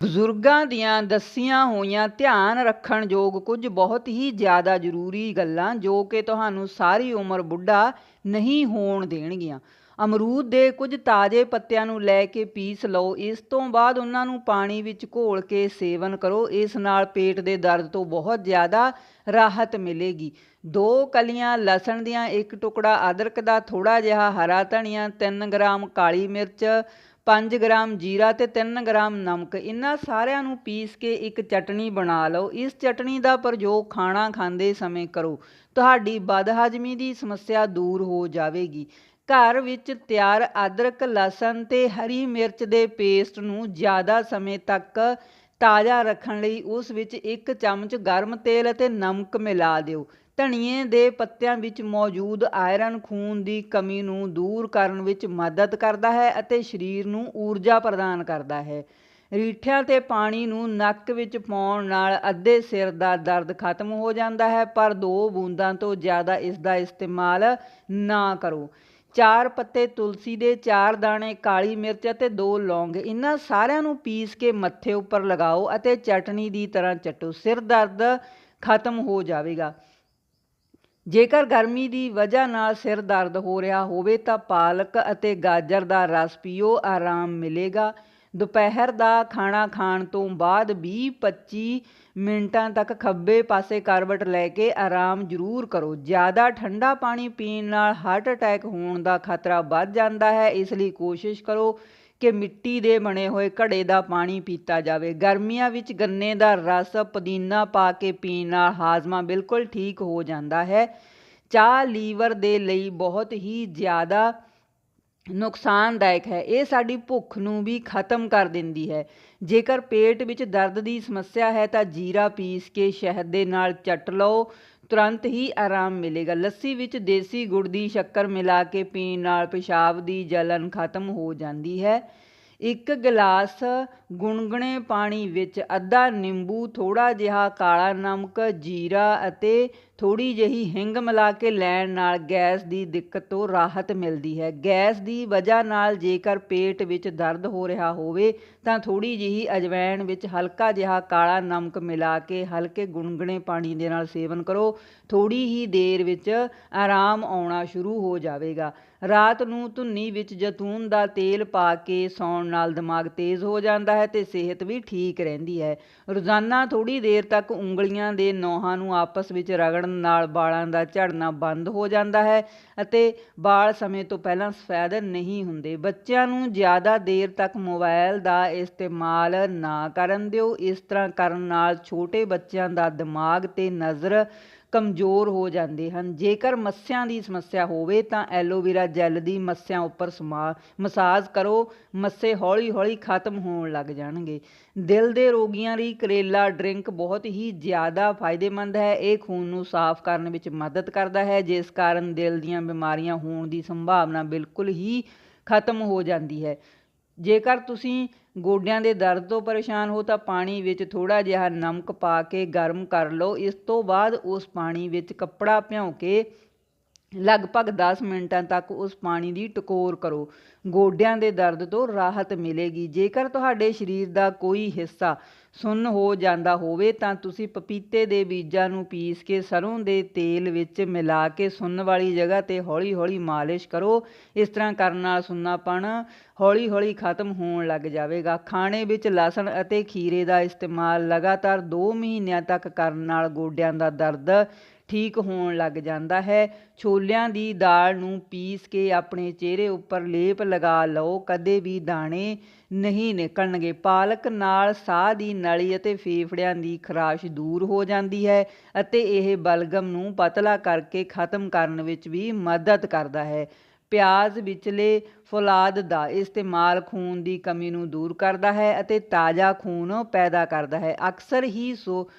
ਬਜ਼ੁਰਗਾਂ ਦੀਆਂ ਦੱਸੀਆਂ ਹੋਈਆਂ ਧਿਆਨ ਰੱਖਣ ਯੋਗ ਕੁਝ ਬਹੁਤ ਹੀ ਜ਼ਿਆਦਾ ਜ਼ਰੂਰੀ ਗੱਲਾਂ ਜੋ ਕਿ ਤੁਹਾਨੂੰ ਸਾਰੀ ਉਮਰ ਬੁੱਢਾ ਨਹੀਂ ਹੋਣ ਦੇਣਗੀਆਂ। ਅਮਰੂਦ ਦੇ ਕੁਝ ਤਾਜ਼ੇ ਪੱਤਿਆਂ ਨੂੰ ਲੈ ਕੇ ਪੀਸ ਲਓ। ਇਸ ਤੋਂ ਬਾਅਦ ਉਹਨਾਂ ਨੂੰ ਪਾਣੀ ਵਿੱਚ ਘੋਲ ਕੇ ਸੇਵਨ ਕਰੋ। ਇਸ ਨਾਲ ਪੇਟ ਦੇ ਦਰਦ ਤੋਂ ਬਹੁਤ ਜ਼ਿਆਦਾ ਰਾਹਤ ਮਿਲੇਗੀ। ਦੋ ਕਲੀਆਂ ਲਸਣ ਦੀਆਂ ਇੱਕ ਟੁਕੜਾ ਅਦਰਕ ਦਾ ਥੋੜਾ ਜਿਹਾ ਹਰਾ ਧਨੀਆ 3 ਗ੍ਰਾਮ ਕਾਲੀ ਮਿਰਚ 5 ਗ੍ਰਾਮ ਜੀਰਾ ਤੇ 3 ਗ੍ਰਾਮ ਨਮਕ, ਇਹਨਾਂ ਸਾਰਿਆਂ ਨੂੰ ਪੀਸ ਕੇ ਇੱਕ ਚਟਣੀ ਬਣਾ ਲਓ। ਇਸ ਚਟਣੀ ਦਾ ਪ੍ਰਯੋਗ ਖਾਣਾ ਖਾਂਦੇ ਸਮੇਂ ਕਰੋ। ਤੁਹਾਡੀ ਬਦਹਜ਼ਮੀ ਦੀ ਸਮੱਸਿਆ ਦੂਰ ਹੋ ਜਾਵੇਗੀ। ਘਰ ਵਿੱਚ ਤਿਆਰ ਅਦਰਕ, ਲਸਣ ਤੇ ਹਰੀ ਮਿਰਚ ਦੇ ਪੇਸਟ ਨੂੰ ਜ਼ਿਆਦਾ ਸਮੇਂ ਤੱਕ ਤਾਜ਼ਾ ਰੱਖਣ ਲਈ ਉਸ ਵਿੱਚ ਇੱਕ ਚਮਚ ਗਰਮ ਤੇਲ ਅਤੇ ਨਮਕ ਮਿਲਾ ਦਿਓ। ਧਨੀਏ ਦੇ ਪੱਤਿਆਂ ਵਿੱਚ ਮੌਜੂਦ ਆਇਰਨ ਖੂਨ ਦੀ ਕਮੀ ਨੂੰ ਦੂਰ ਕਰਨ ਵਿੱਚ ਮਦਦ ਕਰਦਾ ਹੈ ਅਤੇ ਸਰੀਰ ਨੂੰ ਊਰਜਾ ਪ੍ਰਦਾਨ ਕਰਦਾ ਹੈ। ਰੀਠਿਆਂ ਤੇ ਪਾਣੀ ਨੂੰ ਨੱਕ ਵਿੱਚ ਪਾਉਣ ਨਾਲ ਅੱਧੇ ਸਿਰ ਦਾ ਦਰਦ ਖਤਮ ਹੋ ਜਾਂਦਾ ਹੈ, ਪਰ ਦੋ ਬੂੰਦਾਂ ਤੋਂ ਜ਼ਿਆਦਾ ਇਸ ਦਾ ਇਸਤੇਮਾਲ ਨਾ ਕਰੋ। ਚਾਰ ਪੱਤੇ ਤੁਲਸੀ ਦੇ, ਚਾਰ ਦਾਣੇ, ਕਾਲੀ ਮਿਰਚ ਅਤੇ ਦੋ ਲੌਂਗ। ਇਹਨਾਂ ਸਾਰਿਆਂ ਨੂੰ ਪੀਸ ਕੇ ਮੱਥੇ ਉੱਪਰ ਲਗਾਓ ਅਤੇ ਚਟਨੀ ਦੀ ਤਰ੍ਹਾਂ ਚੱਟੋ। ਸਿਰ ਦਰਦ ਖਤਮ ਹੋ ਜਾਵੇਗਾ। ਜੇਕਰ ਗਰਮੀ ਦੀ ਵਜ੍ਹਾ ਨਾਲ ਸਿਰ ਦਰਦ ਹੋ ਰਿਹਾ ਹੋਵੇ ਤਾਂ ਪਾਲਕ ਅਤੇ ਗਾਜਰ ਦਾ ਰਸ ਪੀਓ, ਆਰਾਮ ਮਿਲੇਗਾ। ਦੁਪਹਿਰ ਦਾ ਖਾਣਾ ਖਾਣ ਤੋਂ ਬਾਅਦ 20-25 ਮਿੰਟਾਂ ਤੱਕ ਖੱਬੇ ਪਾਸੇ ਕਰਵਟ ਲੈ ਕੇ ਆਰਾਮ ਜ਼ਰੂਰ ਕਰੋ। ਜ਼ਿਆਦਾ ਠੰਡਾ ਪਾਣੀ ਪੀਣ ਨਾਲ ਹਾਰਟ ਅਟੈਕ ਹੋਣ ਦਾ ਖਤਰਾ ਵੱਧ ਜਾਂਦਾ ਹੈ, ਇਸ ਲਈ ਕੋਸ਼ਿਸ਼ ਕਰੋ ਕਿ ਮਿੱਟੀ ਦੇ ਬਣੇ ਹੋਏ ਘੜੇ ਦਾ ਪਾਣੀ ਪੀਤਾ ਜਾਵੇ। ਗਰਮੀਆਂ ਵਿੱਚ ਗੰਨੇ ਦਾ ਰਸ, ਪੁਦੀਨਾ ਪਾ ਕੇ ਪੀਣ ਨਾਲ ਹਾਜ਼ਮਾ ਬਿਲਕੁਲ ਠੀਕ ਹੋ ਜਾਂਦਾ ਹੈ। ਚਾਹ ਲੀਵਰ ਦੇ ਲਈ ਬਹੁਤ ਹੀ ਜ਼ਿਆਦਾ ਨੁਕਸਾਨਦਾਇਕ ਹੈ। ਇਹ ਸਾਡੀ ਭੁੱਖ ਨੂੰ ਵੀ ਖਤਮ ਕਰ ਦਿੰਦੀ ਹੈ। ਜੇਕਰ ਪੇਟ ਵਿੱਚ ਦਰਦ ਦੀ ਸਮੱਸਿਆ ਹੈ ਤਾਂ ਜੀਰਾ ਪੀਸ ਕੇ ਸ਼ਹਿਦ ਦੇ ਨਾਲ ਚੱਟ ਲਓ। ਤੁਰੰਤ ਹੀ ਆਰਾਮ ਮਿਲੇਗਾ। ਲੱਸੀ ਵਿੱਚ ਦੇਸੀ ਗੁੜ ਦੀ ਸ਼ੱਕਰ ਮਿਲਾ ਕੇ ਪੀਣ ਨਾਲ ਪਿਸ਼ਾਬ ਦੀ ਜਲਨ ਖਤਮ ਹੋ ਜਾਂਦੀ ਹੈ। ਇੱਕ ਗਲਾਸ ਗੁਣਗੁਣੇ ਪਾਣੀ ਵਿੱਚ ਅੱਧਾ ਨਿੰਬੂ ਥੋੜਾ ਜਿਹਾ ਕਾਲਾ ਨਮਕ, ਜੀਰਾ ਅਤੇ ਥੋੜੀ ਜਿਹੀ ਹਿੰਗ ਮਿਲਾ ਕੇ ਲੈਣ ਨਾਲ ਗੈਸ ਦੀ ਦਿੱਕਤ ਤੋਂ ਰਾਹਤ ਮਿਲਦੀ ਹੈ। ਗੈਸ ਦੀ ਵਜ੍ਹਾ ਨਾਲ ਜੇਕਰ ਪੇਟ ਵਿੱਚ ਦਰਦ ਹੋ ਰਿਹਾ ਹੋਵੇ, ਤਾਂ ਥੋੜੀ ਜਿਹੀ ਅਜਵਾਇਣ ਵਿੱਚ ਹਲਕਾ ਜਿਹਾ ਕਾਲਾ ਨਮਕ ਮਿਲਾ ਕੇ ਹਲਕੇ ਗੁਣਗੁਣੇ ਪਾਣੀ ਦੇ ਨਾਲ ਸੇਵਨ ਕਰੋ। ਥੋੜੀ ਹੀ ਦੇਰ ਵਿੱਚ ਆਰਾਮ ਆਉਣਾ ਸ਼ੁਰੂ ਹੋ ਜਾਵੇਗਾ। ਰਾਤ ਨੂੰ ਧੁੰਨੀ ਵਿੱਚ ਜੈਤੂਨ ਦਾ ਤੇਲ ਪਾ ਕੇ ਸੌਣ ਨਾਲ ਦਿਮਾਗ ਤੇਜ਼ ਹੋ ਜਾਂਦਾ ਹੈ ਤੇ ਸਿਹਤ ਵੀ ਠੀਕ ਰਹਿੰਦੀ ਹੈ। ਰੋਜ਼ਾਨਾ ਥੋੜੀ ਦੇਰ ਤੱਕ ਉਂਗਲੀਆਂ ਦੇ ਨੋਹਾਂ ਨੂੰ ਆਪਸ ਵਿੱਚ ਰਗੜਨ ਨਾਲ ਵਾਲਾਂ ਦਾ ਝੜਨਾ ਬੰਦ ਹੋ ਜਾਂਦਾ ਹੈ ਅਤੇ ਵਾਲ ਸਮੇਂ ਤੋਂ ਪਹਿਲਾਂ ਸਫੈਦ ਨਹੀਂ ਹੁੰਦੇ। ਬੱਚਿਆਂ ਨੂੰ ਜ਼ਿਆਦਾ ਦੇਰ ਤੱਕ ਮੋਬਾਈਲ ਦਾ ਇਸਤੇਮਾਲ ਨਾ ਕਰਨ ਦਿਓ। ਇਸ ਤਰ੍ਹਾਂ ਕਰਨ ਨਾਲ ਛੋਟੇ ਬੱਚਿਆਂ ਦਾ ਦਿਮਾਗ ਤੇ ਨਜ਼ਰ ਕਮਜ਼ੋਰ ਹੋ ਜਾਂਦੇ ਹਨ। ਜੇਕਰ ਮੱਸਿਆਂ ਦੀ ਸਮੱਸਿਆ ਹੋਵੇ ਤਾਂ ਐਲੋਵੇਰਾ ਜੈਲ ਦੀ ਮੱਸਿਆਂ ਉੱਪਰ ਸਮਾ, ਮਸਾਜ ਕਰੋ। ਮੱਸੇ ਹੌਲੀ ਹੌਲੀ ਖਤਮ ਹੋਣ ਲੱਗ ਜਾਣਗੇ। ਦਿਲ ਦੇ ਰੋਗੀਆਂ ਲਈ ਕਰੇਲਾ ਡਰਿੰਕ ਬਹੁਤ ਹੀ ਜ਼ਿਆਦਾ ਫਾਇਦੇਮੰਦ ਹੈ। ਇਹ ਖੂਨ ਨੂੰ ਸਾਫ਼ ਕਰਨ ਵਿੱਚ ਮਦਦ ਕਰਦਾ ਹੈ, ਜਿਸ ਕਾਰਨ ਦਿਲ ਦੀਆਂ ਬਿਮਾਰੀਆਂ ਹੋਣ ਦੀ ਸੰਭਾਵਨਾ ਬਿਲਕੁਲ ਹੀ ਖਤਮ ਹੋ ਜਾਂਦੀ ਹੈ। ਜੇਕਰ ਤੁਸੀਂ ਗੋਡਿਆਂ ਦੇ ਦਰਦ ਤੋਂ ਪਰੇਸ਼ਾਨ ਹੋ ਤਾਂ ਪਾਣੀ ਵਿੱਚ ਥੋੜ੍ਹਾ ਜਿਹਾ ਨਮਕ ਪਾ ਕੇ ਗਰਮ ਕਰ ਲਓ। ਇਸ ਤੋਂ ਬਾਅਦ ਉਸ ਪਾਣੀ ਵਿੱਚ ਕੱਪੜਾ ਭਿਉਂ ਕੇ ਲਗਭਗ 10 ਮਿੰਟਾਂ ਤੱਕ ਉਸ ਪਾਣੀ ਦੀ ਟਕੋਰ ਕਰੋ। ਗੋਡਿਆਂ ਦੇ ਦਰਦ ਤੋਂ ਰਾਹਤ ਮਿਲੇਗੀ। ਜੇਕਰ ਤੁਹਾਡੇ ਸਰੀਰ ਦਾ ਕੋਈ ਹਿੱਸਾ ਸੁੰਨ ਹੋ ਜਾਂਦਾ ਹੋਵੇ ਤਾਂ ਤੁਸੀਂ ਪਪੀਤੇ ਦੇ ਬੀਜਾਂ ਨੂੰ ਪੀਸ ਕੇ ਸਰੋਂ ਦੇ ਤੇਲ ਵਿੱਚ ਮਿਲਾ ਕੇ ਸੁੰਨ ਵਾਲੀ ਜਗ੍ਹਾ 'ਤੇ ਹੌਲੀ ਹੌਲੀ ਮਾਲਿਸ਼ ਕਰੋ। ਇਸ ਤਰ੍ਹਾਂ ਕਰਨ ਨਾਲ ਸੁੰਨਾਪਣ ਹੌਲੀ ਹੌਲੀ ਖਤਮ ਹੋਣ ਲੱਗ ਜਾਵੇਗਾ। ਖਾਣੇ ਵਿੱਚ ਲਸਣ ਅਤੇ ਖੀਰੇ ਦਾ ਇਸਤੇਮਾਲ ਲਗਾਤਾਰ 2 ਮਹੀਨਿਆਂ ਤੱਕ ਕਰਨ ਨਾਲ ਗੋਡਿਆਂ ਦਾ ਦਰਦ ਠੀਕ ਹੋਣ ਲੱਗ ਜਾਂਦਾ ਹੈ। ਛੋਲਿਆਂ ਦੀ ਦਾਲ ਨੂੰ ਪੀਸ ਕੇ ਆਪਣੇ ਚਿਹਰੇ ਉੱਪਰ ਲੇਪ ਲਗਾ ਲਓ। ਕਦੇ ਵੀ ਦਾਣੇ ਨਹੀਂ ਨਿਕਲਣਗੇ। ਪਾਲਕ ਨਾਲ ਸਾਹ ਦੀ ਨਲੀ ਅਤੇ ਫੇਫੜਿਆਂ ਦੀ ਖਰਾਸ਼ ਦੂਰ ਹੋ ਜਾਂਦੀ ਹੈ ਅਤੇ ਇਹ ਬਲਗਮ ਨੂੰ ਪਤਲਾ ਕਰਕੇ ਖਤਮ ਕਰਨ ਵਿੱਚ ਵੀ ਮਦਦ ਕਰਦਾ ਹੈ। ਪਿਆਜ਼ ਵਿਚਲੇ ਫੌਲਾਦ ਦਾ ਇਸਤੇਮਾਲ ਖੂਨ ਦੀ ਕਮੀ ਨੂੰ ਦੂਰ ਕਰਦਾ ਹੈ ਅਤੇ ਤਾਜ਼ਾ ਖੂਨ ਪੈਦਾ ਕਰਦਾ ਹੈ। ਅਕਸਰ ਹੀ ਸੋ,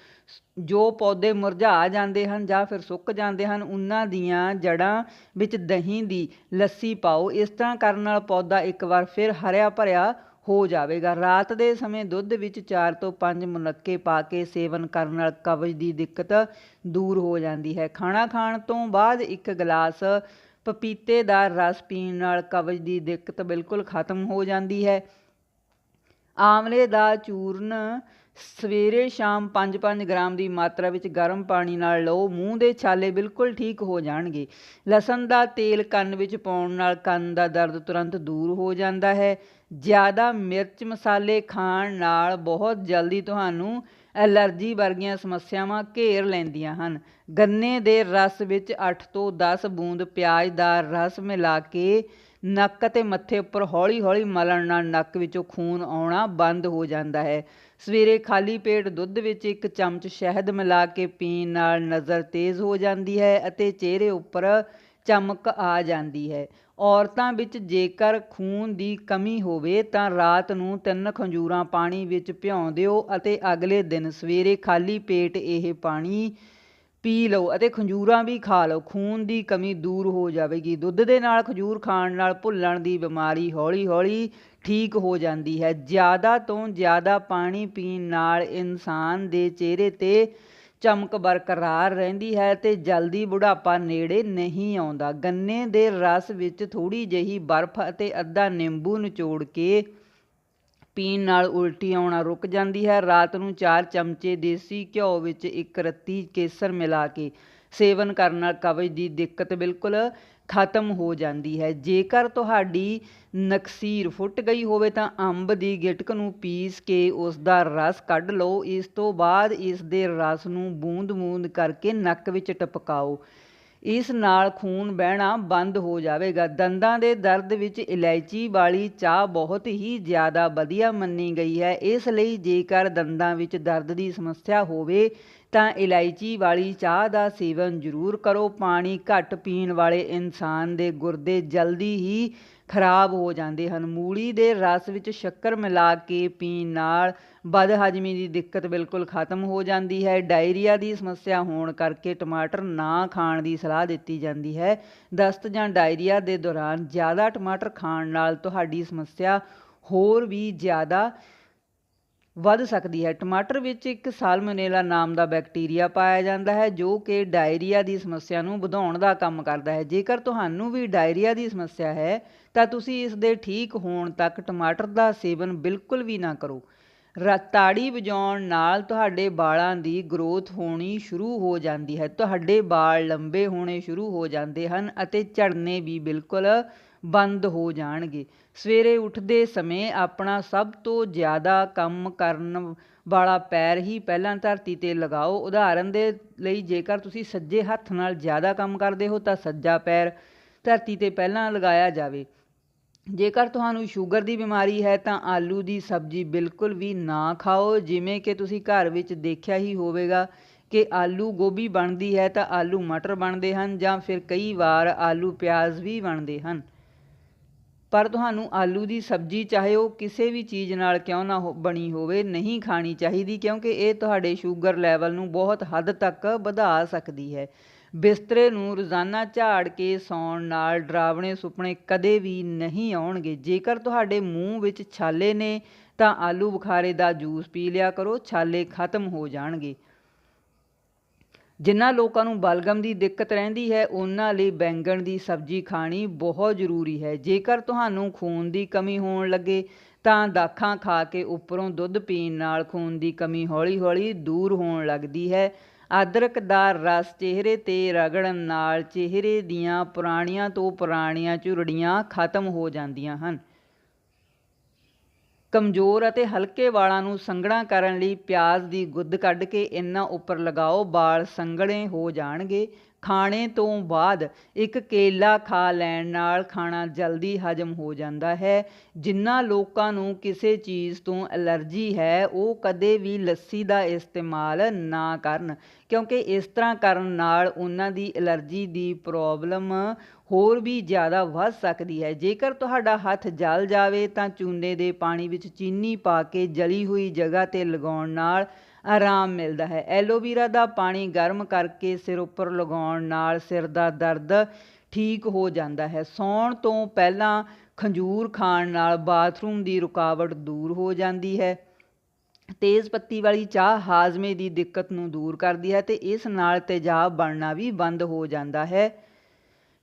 ਜੋ ਪੌਦੇ ਮੁਰਝਾ ਜਾਂਦੇ ਹਨ ਜਾਂ ਫਿਰ ਸੁੱਕ ਜਾਂਦੇ ਹਨ, ਉਹਨਾਂ ਦੀਆਂ ਜੜ੍ਹਾਂ ਵਿੱਚ ਦਹੀਂ ਦੀ ਲੱਸੀ ਪਾਓ। ਇਸ ਤਰ੍ਹਾਂ ਕਰਨ ਨਾਲ ਪੌਦਾ ਇੱਕ ਵਾਰ ਫਿਰ ਹਰਿਆ ਭਰਿਆ ਹੋ ਜਾਵੇਗਾ। ਰਾਤ ਦੇ ਸਮੇਂ ਦੁੱਧ ਵਿੱਚ 4 ਤੋਂ 5 ਮੁਨੱਕੇ ਪਾ ਕੇ ਸੇਵਨ ਕਰਨ ਨਾਲ ਕਬਜ਼ ਦੀ ਦਿੱਕਤ ਦੂਰ ਹੋ ਜਾਂਦੀ ਹੈ। ਖਾਣਾ ਖਾਣ ਤੋਂ ਬਾਅਦ ਇੱਕ ਗਲਾਸ ਪਪੀਤੇ ਦਾ ਰਸ ਪੀਣ ਨਾਲ ਕਬਜ਼ ਦੀ ਦਿੱਕਤ ਬਿਲਕੁਲ ਖਤਮ ਹੋ ਜਾਂਦੀ ਹੈ। ਆਮਲੇ ਦਾ ਚੂਰਨ ਸਵੇਰੇ ਸ਼ਾਮ 5-5 ਗ੍ਰਾਮ ਦੀ ਮਾਤਰਾ ਵਿੱਚ ਗਰਮ ਪਾਣੀ ਨਾਲ ਲਓ, ਮੂੰਹ ਦੇ ਛਾਲੇ ਬਿਲਕੁਲ ਠੀਕ ਹੋ ਜਾਣਗੇ। ਲਸਣ ਦਾ ਤੇਲ ਕੰਨ ਵਿੱਚ ਪਾਉਣ ਨਾਲ ਕੰਨ ਦਾ ਦਰਦ ਤੁਰੰਤ ਦੂਰ ਹੋ ਜਾਂਦਾ ਹੈ। ਜ਼ਿਆਦਾ ਮਿਰਚ ਮਸਾਲੇ ਖਾਣ ਨਾਲ ਬਹੁਤ ਜਲਦੀ ਤੁਹਾਨੂੰ ਐਲਰਜੀ ਵਰਗੀਆਂ ਸਮੱਸਿਆਵਾਂ ਘੇਰ ਲੈਂਦੀਆਂ ਹਨ। ਗੰਨੇ ਦੇ ਰਸ ਵਿੱਚ 8 ਤੋਂ 10 ਬੂੰਦ ਪਿਆਜ਼ ਦਾ ਰਸ ਮਿਲਾ ਕੇ ਨੱਕ ਅਤੇ ਮੱਥੇ ਉੱਪਰ ਹੌਲੀ-ਹੌਲੀ ਮਲਣ ਨਾਲ ਨੱਕ ਵਿੱਚੋਂ ਖੂਨ ਆਉਣਾ ਬੰਦ ਹੋ ਜਾਂਦਾ ਹੈ। ਸਵੇਰੇ ਖਾਲੀ ਪੇਟ ਦੁੱਧ ਵਿੱਚ ਇੱਕ ਚਮਚ ਸ਼ਹਿਦ ਮਿਲਾ ਕੇ ਪੀਣ ਨਾਲ ਨਜ਼ਰ ਤੇਜ਼ ਹੋ ਜਾਂਦੀ ਹੈ ਅਤੇ ਚਿਹਰੇ ਉੱਪਰ ਚਮਕ ਆ ਜਾਂਦੀ ਹੈ। ਔਰਤਾਂ ਵਿੱਚ ਜੇਕਰ ਖੂਨ ਦੀ ਕਮੀ ਹੋਵੇ ਤਾਂ ਰਾਤ ਨੂੰ ਤਿੰਨ ਖੰਜੂਰਾਂ ਪਾਣੀ ਵਿੱਚ ਭਿਉਂ ਦਿਓ ਅਤੇ ਅਗਲੇ ਦਿਨ ਸਵੇਰੇ ਖਾਲੀ ਪੇਟ ਇਹ ਪਾਣੀ ਪੀ ਲਓ ਅਤੇ ਖੰਜੂਰਾਂ ਵੀ ਖਾ ਲਓ। ਖੂਨ ਦੀ ਕਮੀ ਦੂਰ ਹੋ ਜਾਵੇਗੀ। ਦੁੱਧ ਦੇ ਨਾਲ ਖਜੂਰ ਖਾਣ ਨਾਲ ਭੁੱਲਣ ਦੀ ਬਿਮਾਰੀ ਹੌਲੀ-ਹੌਲੀ ਠੀਕ ਹੋ ਜਾਂਦੀ ਹੈ। ਜ਼ਿਆਦਾ ਤੋਂ ਜ਼ਿਆਦਾ ਪਾਣੀ ਪੀਣ ਨਾਲ ਇਨਸਾਨ ਦੇ ਚਿਹਰੇ 'ਤੇ ਚਮਕ ਬਰਕਰਾਰ ਰਹਿੰਦੀ ਹੈ ਤੇ ਜਲਦੀ ਬੁਢਾਪਾ ਨੇੜੇ ਨਹੀਂ ਆਉਂਦਾ। ਗੰਨੇ ਦੇ ਰਸ ਵਿੱਚ ਥੋੜੀ ਜਿਹੀ ਬਰਫ਼ ਅਤੇ ਅੱਧਾ ਨਿੰਬੂ ਨਿਚੋੜ ਕੇ ਪੀਣ ਨਾਲ ਉਲਟੀ ਆਉਣਾ ਰੁਕ ਜਾਂਦੀ ਹੈ। ਰਾਤ ਨੂੰ 4 ਚਮਚੇ ਦੇਸੀ ਘਿਓ ਵਿੱਚ ਇੱਕ ਰੱਤੀ ਕੇਸਰ ਮਿਲਾ ਕੇ ਸੇਵਨ ਕਰਨ ਨਾਲ ਕਬਜ਼ ਦੀ ਦਿੱਕਤ ਬਿਲਕੁਲ ਖਤਮ ਹੋ ਜਾਂਦੀ ਹੈ। ਜੇਕਰ ਤੁਹਾਡੀ ਨਕਸੀਰ ਫੁੱਟ ਗਈ ਹੋਵੇ ਤਾਂ ਅੰਬ ਦੀ ਗਿਟਕ ਨੂੰ ਪੀਸ ਕੇ ਉਸ ਦਾ ਰਸ ਕੱਢ ਲਓ। ਇਸ ਤੋਂ ਬਾਅਦ ਇਸ ਦੇ ਰਸ ਨੂੰ ਬੂੰਦ-ਬੂੰਦ ਕਰਕੇ ਨੱਕ ਵਿੱਚ ਟਪਕਾਓ। ਇਸ ਨਾਲ ਖੂਨ ਬਹਿਣਾ ਬੰਦ ਹੋ ਜਾਵੇਗਾ। ਦੰਦਾਂ ਦੇ ਦਰਦ ਵਿੱਚ ਇਲਾਇਚੀ ਵਾਲੀ ਚਾਹ ਬਹੁਤ ਹੀ ਜ਼ਿਆਦਾ ਵਧੀਆ ਮੰਨੀ ਗਈ ਹੈ। ਇਸ ਲਈ ਜੇਕਰ ਦੰਦਾਂ ਵਿੱਚ ਦਰਦ ਦੀ ਸਮੱਸਿਆ ਹੋਵੇ ਤਾਂ ਇਲਾਇਚੀ ਵਾਲੀ ਚਾਹ ਦਾ ਸੇਵਨ ਜ਼ਰੂਰ ਕਰੋ। ਪਾਣੀ ਘੱਟ ਪੀਣ ਵਾਲੇ ਇਨਸਾਨ ਦੇ ਗੁਰਦੇ ਜਲਦੀ ਹੀ ਖਰਾਬ ਹੋ ਜਾਂਦੇ ਹਨ। ਮੂਲੀ ਦੇ ਰਸ ਵਿੱਚ ਸ਼ੱਕਰ ਮਿਲਾ ਕੇ ਪੀਣ ਨਾਲ ਬਦਹਜ਼ਮੀ ਦੀ ਦਿੱਕਤ ਬਿਲਕੁਲ ਖਤਮ ਹੋ ਜਾਂਦੀ ਹੈ। ਡਾਇਰੀਆ ਦੀ ਸਮੱਸਿਆ ਹੋਣ ਕਰਕੇ ਟਮਾਟਰ ਨਾ ਖਾਣ ਦੀ ਸਲਾਹ ਦਿੱਤੀ ਜਾਂਦੀ ਹੈ। ਦਸਤ ਜਾਂ ਡਾਇਰੀਆ ਦੇ ਦੌਰਾਨ ਜ਼ਿਆਦਾ ਟਮਾਟਰ ਖਾਣ ਨਾਲ ਤੁਹਾਡੀ ਸਮੱਸਿਆ ਹੋਰ ਵੀ ਜ਼ਿਆਦਾ ਵੱਧ ਸਕਦੀ ਹੈ। ਟਮਾਟਰ ਵਿੱਚ ਇੱਕ ਸਾਲਮੋਨੇਲਾ ਨਾਮ ਦਾ ਬੈਕਟੀਰੀਆ ਪਾਇਆ ਜਾਂਦਾ ਹੈ, ਜੋ ਕਿ ਡਾਇਰੀਆ ਦੀ ਸਮੱਸਿਆ ਨੂੰ ਵਧਾਉਣ ਦਾ ਕੰਮ ਕਰਦਾ ਹੈ। ਜੇਕਰ ਤੁਹਾਨੂੰ ਵੀ ਡਾਇਰੀਆ ਦੀ ਸਮੱਸਿਆ ਹੈ, ਤਾਂ ਤੁਸੀਂ ਇਸ ਦੇ ਠੀਕ ਹੋਣ ਤੱਕ ਟਮਾਟਰ ਦਾ ਸੇਵਨ ਬਿਲਕੁਲ ਵੀ ਨਾ ਕਰੋ। ਤਾੜੀ ਵਜਾਉਣ ਨਾਲ ਤੁਹਾਡੇ ਵਾਲਾਂ ਦੀ ਗਰੋਥ ਹੋਣੀ ਸ਼ੁਰੂ ਹੋ ਜਾਂਦੀ ਹੈ। ਤੁਹਾਡੇ ਵਾਲ ਲੰਬੇ ਹੋਣੇ ਸ਼ੁਰੂ ਹੋ ਜਾਂਦੇ ਹਨ ਅਤੇ ਝੜਨੇ ਵੀ ਬਿਲਕੁਲ ਬੰਦ ਹੋ ਜਾਣਗੇ। ਸਵੇਰੇ ਉੱਠਦੇ ਸਮੇਂ ਆਪਣਾ ਸਭ ਤੋਂ ਜ਼ਿਆਦਾ ਕੰਮ ਕਰਨ ਵਾਲਾ ਪੈਰ ਹੀ ਪਹਿਲਾਂ ਧਰਤੀ 'ਤੇ ਲਗਾਓ। ਉਦਾਹਰਨ ਦੇ ਲਈ, ਜੇਕਰ ਤੁਸੀਂ ਸੱਜੇ ਹੱਥ ਨਾਲ ਜ਼ਿਆਦਾ ਕੰਮ ਕਰਦੇ ਹੋ, ਤਾਂ ਸੱਜਾ ਪੈਰ ਧਰਤੀ 'ਤੇ ਪਹਿਲਾਂ ਲਗਾਇਆ ਜਾਵੇ। ਜੇਕਰ ਤੁਹਾਨੂੰ ਸ਼ੂਗਰ ਦੀ ਬਿਮਾਰੀ ਹੈ, ਤਾਂ ਆਲੂ ਦੀ ਸਬਜ਼ੀ ਬਿਲਕੁਲ ਵੀ ਨਾ ਖਾਓ। ਜਿਵੇਂ ਕਿ ਤੁਸੀਂ ਘਰ ਵਿੱਚ ਦੇਖਿਆ ਹੀ ਹੋਵੇਗਾ ਕਿ ਆਲੂ ਗੋਭੀ ਬਣਦੀ ਹੈ, ਤਾਂ ਆਲੂ ਮਟਰ ਬਣਦੇ ਹਨ ਜਾਂ ਫਿਰ ਕਈ ਵਾਰ ਆਲੂ ਪਿਆਜ਼ ਵੀ ਬਣਦੇ ਹਨ। ਪਰ ਤੁਹਾਨੂੰ ਆਲੂ ਦੀ ਸਬਜ਼ੀ ਚਾਹੇ ਉਹ ਕਿਸੇ ਵੀ ਚੀਜ਼ ਨਾਲ ਕਿਉਂ ਨਾ ਬਣੀ ਹੋਵੇ, ਨਹੀਂ ਖਾਣੀ ਚਾਹੀਦੀ, ਕਿਉਂਕਿ ਇਹ ਤੁਹਾਡੇ ਸ਼ੂਗਰ ਲੈਵਲ ਨੂੰ ਬਹੁਤ ਹੱਦ ਤੱਕ ਵਧਾ ਸਕਦੀ ਹੈ। ਬਿਸਤਰੇ ਨੂੰ ਰੋਜ਼ਾਨਾ ਝਾੜ ਕੇ ਸੌਣ ਨਾਲ ਡਰਾਵਣੇ ਸੁਪਨੇ ਕਦੇ ਵੀ ਨਹੀਂ ਆਉਣਗੇ। ਜੇਕਰ ਤੁਹਾਡੇ ਮੂੰਹ ਵਿੱਚ ਛਾਲੇ ਨੇ, ਤਾਂ ਆਲੂ ਬੁਖਾਰੇ ਦਾ ਜੂਸ ਪੀ ਲਿਆ ਕਰੋ, ਛਾਲੇ ਖਤਮ ਹੋ ਜਾਣਗੇ। ਜਿਨ੍ਹਾਂ ਲੋਕਾਂ ਨੂੰ ਬਲਗਮ ਦੀ ਦਿੱਕਤ ਰਹਿੰਦੀ ਹੈ, ਉਹਨਾਂ ਲਈ ਬੈਂਗਣ ਦੀ ਸਬਜ਼ੀ ਖਾਣੀ ਬਹੁਤ ਜ਼ਰੂਰੀ ਹੈ। ਜੇਕਰ ਤੁਹਾਨੂੰ ਖੂਨ ਦੀ ਕਮੀ ਹੋਣ ਲੱਗੇ, ਤਾਂ ਦਾਖਾਂ ਖਾ ਕੇ ਉੱਪਰੋਂ ਦੁੱਧ ਪੀਣ ਨਾਲ ਖੂਨ ਦੀ ਕਮੀ ਹੌਲੀ-ਹੌਲੀ ਦੂਰ ਹੋਣ ਲੱਗਦੀ ਹੈ। ਅਦਰਕ ਦਾ ਰਸ ਚਿਹਰੇ 'ਤੇ ਰਗੜਨ ਨਾਲ ਚਿਹਰੇ ਦੀਆਂ ਪੁਰਾਣੀਆਂ ਤੋਂ ਪੁਰਾਣੀਆਂ ਝੁਰੜੀਆਂ ਖਤਮ ਹੋ ਜਾਂਦੀਆਂ ਹਨ। ਕਮਜ਼ੋਰ ਅਤੇ ਹਲਕੇ ਵਾਲਾਂ ਨੂੰ ਸੰਘਣਾ ਕਰਨ ਲਈ ਪਿਆਜ਼ ਦੀ ਗੁੱਦ ਕੱਢ ਕੇ ਇਹਨਾਂ ਉੱਪਰ ਲਗਾਓ ਵਾਲ ਸੰਘਣੇ ਹੋ ਜਾਣਗੇ। ਖਾਣੇ ਤੋਂ ਬਾਅਦ ਇੱਕ ਕੇਲਾ ਖਾ ਲੈਣ ਨਾਲ ਖਾਣਾ ਜਲਦੀ ਹਜਮ ਹੋ ਜਾਂਦਾ ਹੈ। ਜਿਨ੍ਹਾਂ ਲੋਕਾਂ ਨੂੰ ਕਿਸੇ ਚੀਜ਼ ਤੋਂ ਐਲਰਜੀ ਹੈ, ਉਹ ਕਦੇ ਵੀ ਲੱਸੀ ਦਾ ਇਸਤੇਮਾਲ ਨਾ ਕਰਨ, ਕਿਉਂਕਿ ਇਸ ਤਰ੍ਹਾਂ ਕਰਨ ਨਾਲ ਉਹਨਾਂ ਦੀ ਐਲਰਜੀ ਦੀ ਪ੍ਰੋਬਲਮ ਹੋਰ ਵੀ ਜ਼ਿਆਦਾ ਵੱਧ ਸਕਦੀ ਹੈ। ਜੇਕਰ ਤੁਹਾਡਾ ਹੱਥ ਜਲ ਜਾਵੇ ਤਾਂ ਚੂਨੇ ਦੇ ਪਾਣੀ ਵਿੱਚ ਚੀਨੀ ਪਾ ਕੇ ਜਲੀ ਹੋਈ ਜਗ੍ਹਾ 'ਤੇ ਲਗਾਉਣ ਨਾਲ ਆਰਾਮ ਮਿਲਦਾ ਹੈ। ਐਲੋਵੀਰਾ ਦਾ ਪਾਣੀ ਗਰਮ ਕਰਕੇ ਸਿਰ ਉੱਪਰ ਲਗਾਉਣ ਨਾਲ ਸਿਰ ਦਾ ਦਰਦ ਠੀਕ ਹੋ ਜਾਂਦਾ ਹੈ। ਸੌਣ ਤੋਂ ਪਹਿਲਾਂ ਖੰਜੂਰ ਖਾਣ ਨਾਲ ਬਾਥਰੂਮ ਦੀ ਰੁਕਾਵਟ ਦੂਰ ਹੋ ਜਾਂਦੀ ਹੈ। ਤੇਜ਼ ਪੱਤੀ ਵਾਲੀ ਚਾਹ ਹਾਜ਼ਮੇ ਦੀ ਦਿੱਕਤ ਨੂੰ ਦੂਰ ਕਰਦੀ ਹੈ ਤੇ ਇਸ ਨਾਲ ਤੇਜ਼ਾਬ ਬਣਨਾ ਵੀ ਬੰਦ ਹੋ ਜਾਂਦਾ ਹੈ।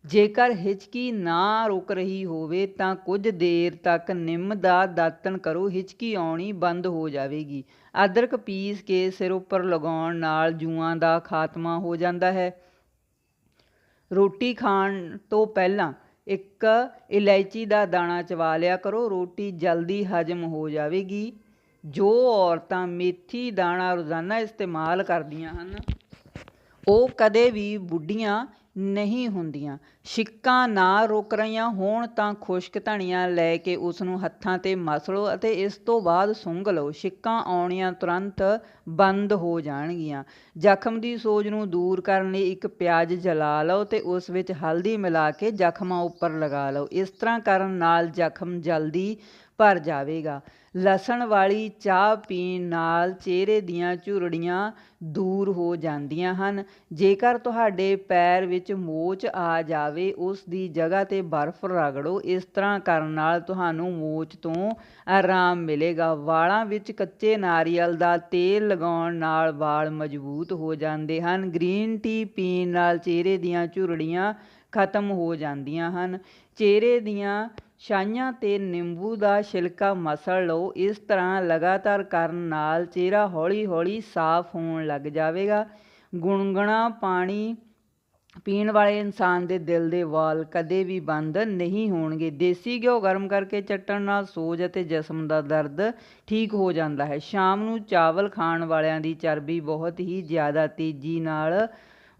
ਜੇਕਰ ਹਿਚਕੀ ਨਾ ਰੁਕ ਰਹੀ ਹੋਵੇ ਤਾਂ ਕੁਝ ਦੇਰ ਤੱਕ ਨਿੰਮ ਦਾ ਦਾਤਣ ਕਰੋ, ਹਿਚਕੀ ਆਉਣੀ ਬੰਦ ਹੋ ਜਾਵੇਗੀ। ਅਦਰਕ ਪੀਸ ਕੇ ਸਿਰ ਉੱਪਰ ਲਗਾਉਣ ਨਾਲ ਜੂਆਂ ਦਾ ਖਾਤਮਾ ਹੋ ਜਾਂਦਾ ਹੈ। ਰੋਟੀ ਖਾਣ ਤੋਂ ਪਹਿਲਾਂ ਇੱਕ ਇਲਾਇਚੀ ਦਾ ਦਾਣਾ ਚਵਾ ਲਿਆ ਕਰੋ, ਰੋਟੀ ਜਲਦੀ ਹਜਮ ਹੋ ਜਾਵੇਗੀ। ਜੋ ਔਰਤਾਂ ਮੇਥੀ ਦਾਣਾ ਰੋਜ਼ਾਨਾ ਇਸਤੇਮਾਲ ਕਰਦੀਆਂ ਹਨ, ਉਹ ਕਦੇ ਵੀ ਬੁੱਢੀਆਂ ਨਹੀਂ ਹੁੰਦੀਆਂ। ਛਿੱਕਾਂ ਨਾ ਰੁਕ ਰਹੀਆਂ ਹੋਣ ਤਾਂ ਖੁਸ਼ਕ ਧਣੀਆਂ ਲੈ ਕੇ ਉਸ ਨੂੰ ਹੱਥਾਂ ਤੇ ਮਸ ਲਓ ਅਤੇ ਇਸ ਤੋਂ ਬਾਅਦ ਸੁੰਘ ਲਓ। ਛਿੱਕਾਂ ਆਉਣੀਆਂ ਤੁਰੰਤ ਬੰਦ ਹੋ ਜਾਣਗੀਆਂ। ਜ਼ਖਮ ਦੀ ਸੋਜ ਨੂੰ ਦੂਰ ਕਰਨ ਲਈ ਇੱਕ ਪਿਆਜ਼ ਜਲਾ ਲਓ ਤੇ ਉਸ ਵਿੱਚ ਹਲਦੀ ਮਿਲਾ ਕੇ ਜ਼ਖਮਾਂ ਉੱਪਰ ਲਗਾ ਲਓ। ਇਸ ਤਰ੍ਹਾਂ ਕਰਨ ਨਾਲ ਜ਼ਖਮ ਜਲਦੀ ਭਰ ਜਾਵੇਗਾ। ਲਸਣ ਵਾਲੀ ਚਾਹ ਪੀਣ ਨਾਲ ਚਿਹਰੇ ਦੀਆਂ ਝੁਰੜੀਆਂ ਦੂਰ ਹੋ ਜਾਂਦੀਆਂ ਹਨ। ਜੇਕਰ ਤੁਹਾਡੇ ਪੈਰ ਵਿੱਚ ਮੋਚ ਆ ਜਾਵੇ, ਉਸ ਦੀ ਜਗ੍ਹਾ ਤੇ ਬਰਫ਼ ਰਗੜੋ। ਇਸ ਤਰ੍ਹਾਂ ਕਰਨ ਨਾਲ ਤੁਹਾਨੂੰ ਮੋਚ ਤੋਂ ਆਰਾਮ ਮਿਲੇਗਾ। ਵਾਲਾਂ ਵਿੱਚ ਕੱਚੇ ਨਾਰੀਅਲ ਦਾ ਤੇਲ ਲਗਾਉਣ ਨਾਲ ਵਾਲ ਮਜ਼ਬੂਤ ਹੋ ਜਾਂਦੇ ਹਨ। ਗ੍ਰੀਨ ਟੀ ਪੀਣ ਨਾਲ ਚਿਹਰੇ ਦੀਆਂ ਝੁਰੜੀਆਂ ਖਤਮ ਹੋ ਜਾਂਦੀਆਂ ਹਨ। ਚਿਹਰੇ ਦੀਆਂ ਛਾਈਆਂ ਤੇ ਨਿੰਬੂ ਦਾ ਛਿਲਕਾ ਮਸਲ ਲਓ। ਇਸ ਤਰ੍ਹਾਂ ਲਗਾਤਾਰ ਕਰਨ ਨਾਲ ਚਿਹਰਾ ਹੌਲੀ-ਹੌਲੀ ਸਾਫ਼ ਹੋਣ ਲੱਗ ਜਾਵੇਗਾ। ਗੁਣਗੁਣਾ ਪਾਣੀ ਪੀਣ ਵਾਲੇ ਇਨਸਾਨ ਦੇ ਦਿਲ ਦੇ ਵਾਲ ਕਦੇ ਵੀ ਬੰਦ ਨਹੀਂ ਹੋਣਗੇ। ਦੇਸੀ ਘਿਓ ਗਰਮ ਕਰਕੇ ਚੱਟਣ ਨਾਲ ਸੋਜ ਅਤੇ ਜਿਸਮ ਦਾ ਦਰਦ ਠੀਕ ਹੋ ਜਾਂਦਾ ਹੈ। ਸ਼ਾਮ ਨੂੰ ਚਾਵਲ ਖਾਣ ਵਾਲਿਆਂ ਦੀ ਚਰਬੀ ਬਹੁਤ ਹੀ ਜ਼ਿਆਦਾ ਤੇਜ਼ੀ ਨਾਲ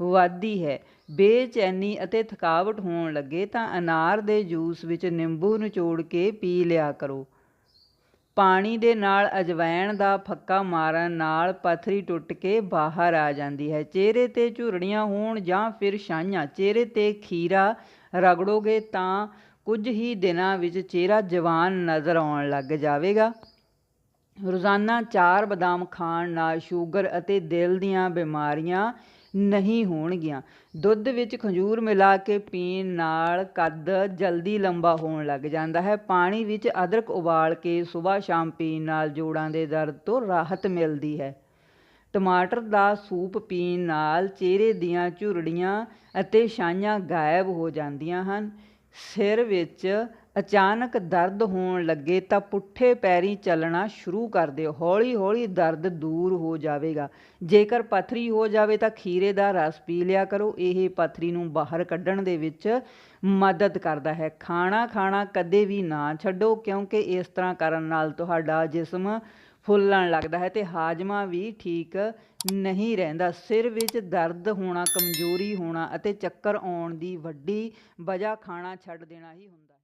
ਵੱਧਦੀ ਹੈ। ਬੇਚੈਨੀ ਅਤੇ ਥਕਾਵਟ ਹੋਣ ਲੱਗੇ ਤਾਂ ਅਨਾਰ ਦੇ ਜੂਸ ਵਿੱਚ ਨਿੰਬੂ ਨਿਚੋੜ ਕੇ ਪੀ ਲਿਆ ਕਰੋ। ਪਾਣੀ ਦੇ ਨਾਲ ਅਜਵਾਇਣ ਦਾ ਫੱਕਾ ਮਾਰਨ ਨਾਲ ਪਥਰੀ ਟੁੱਟ ਕੇ ਬਾਹਰ ਆ ਜਾਂਦੀ ਹੈ। ਚਿਹਰੇ ਤੇ ਝੁਰੜੀਆਂ ਹੋਣ ਜਾਂ ਫਿਰ ਛਾਈਆਂ, ਚਿਹਰੇ ਤੇ ਖੀਰਾ ਰਗੜੋਗੇ ਤਾਂ ਕੁਝ ਹੀ ਦਿਨਾਂ ਵਿੱਚ ਚਿਹਰਾ ਜਵਾਨ ਨਜ਼ਰ ਆਉਣ ਲੱਗ ਜਾਵੇਗਾ। ਰੋਜ਼ਾਨਾ ਚਾਰ ਬਦਾਮ ਖਾਣ ਨਾਲ ਸ਼ੂਗਰ ਅਤੇ ਦਿਲ ਦੀਆਂ ਬਿਮਾਰੀਆਂ ਨਹੀਂ ਹੋਣਗੀਆਂ। ਦੁੱਧ ਵਿੱਚ ਖਜੂਰ ਮਿਲਾ ਕੇ ਪੀਣ ਨਾਲ ਕੱਦ ਜਲਦੀ ਲੰਬਾ ਹੋਣ ਲੱਗ ਜਾਂਦਾ ਹੈ। ਪਾਣੀ ਵਿੱਚ ਅਦਰਕ ਉਬਾਲ ਕੇ ਸਵੇਰ ਸ਼ਾਮ ਪੀਣ ਨਾਲ ਜੋੜਾਂ ਦੇ ਦਰਦ ਤੋਂ ਰਾਹਤ ਮਿਲਦੀ ਹੈ। ਟਮਾਟਰ ਦਾ ਸੂਪ ਪੀਣ ਨਾਲ ਚਿਹਰੇ ਦੀਆਂ ਝੁਰੜੀਆਂ ਅਤੇ ਛਾਈਆਂ ਗਾਇਬ ਹੋ ਜਾਂਦੀਆਂ ਹਨ। ਸਿਰ ਵਿੱਚ ਅਚਾਨਕ ਦਰਦ ਹੋਣ ਲੱਗੇ ਤਾਂ ਪੁੱਠੇ ਪੈਰੀਂ ਚੱਲਣਾ ਸ਼ੁਰੂ ਕਰ ਦਿਓ। ਹੌਲੀ ਹੌਲੀ ਦਰਦ ਦੂਰ ਹੋ ਜਾਵੇਗਾ। ਜੇਕਰ ਪਥਰੀ ਹੋ ਜਾਵੇ ਤਾਂ ਖੀਰੇ ਦਾ ਰਸ ਪੀ ਲਿਆ ਕਰੋ। ਇਹ ਪਥਰੀ ਨੂੰ ਬਾਹਰ ਕੱਢਣ ਦੇ ਵਿੱਚ ਮਦਦ ਕਰਦਾ ਹੈ। ਖਾਣਾ ਖਾਣਾ ਕਦੇ ਵੀ ਨਾ ਛੱਡੋ, ਕਿਉਂਕਿ ਇਸ ਤਰ੍ਹਾਂ ਕਰਨ ਨਾਲ ਤੁਹਾਡਾ ਜਿਸਮ ਫੁੱਲਣ ਲੱਗਦਾ ਹੈ ਤੇ ਹਾਜਮਾ ਵੀ ਠੀਕ ਨਹੀਂ ਰਹਿੰਦਾ। ਸਿਰ ਵਿੱਚ ਦਰਦ ਹੋਣਾ, ਕਮਜ਼ੋਰੀ ਹੋਣਾ ਅਤੇ ਚੱਕਰ ਆਉਣ ਦੀ ਵੱਡੀ ਵਜ੍ਹਾ ਖਾਣਾ ਛੱਡ ਦੇਣਾ ਹੀ ਹੁੰਦਾ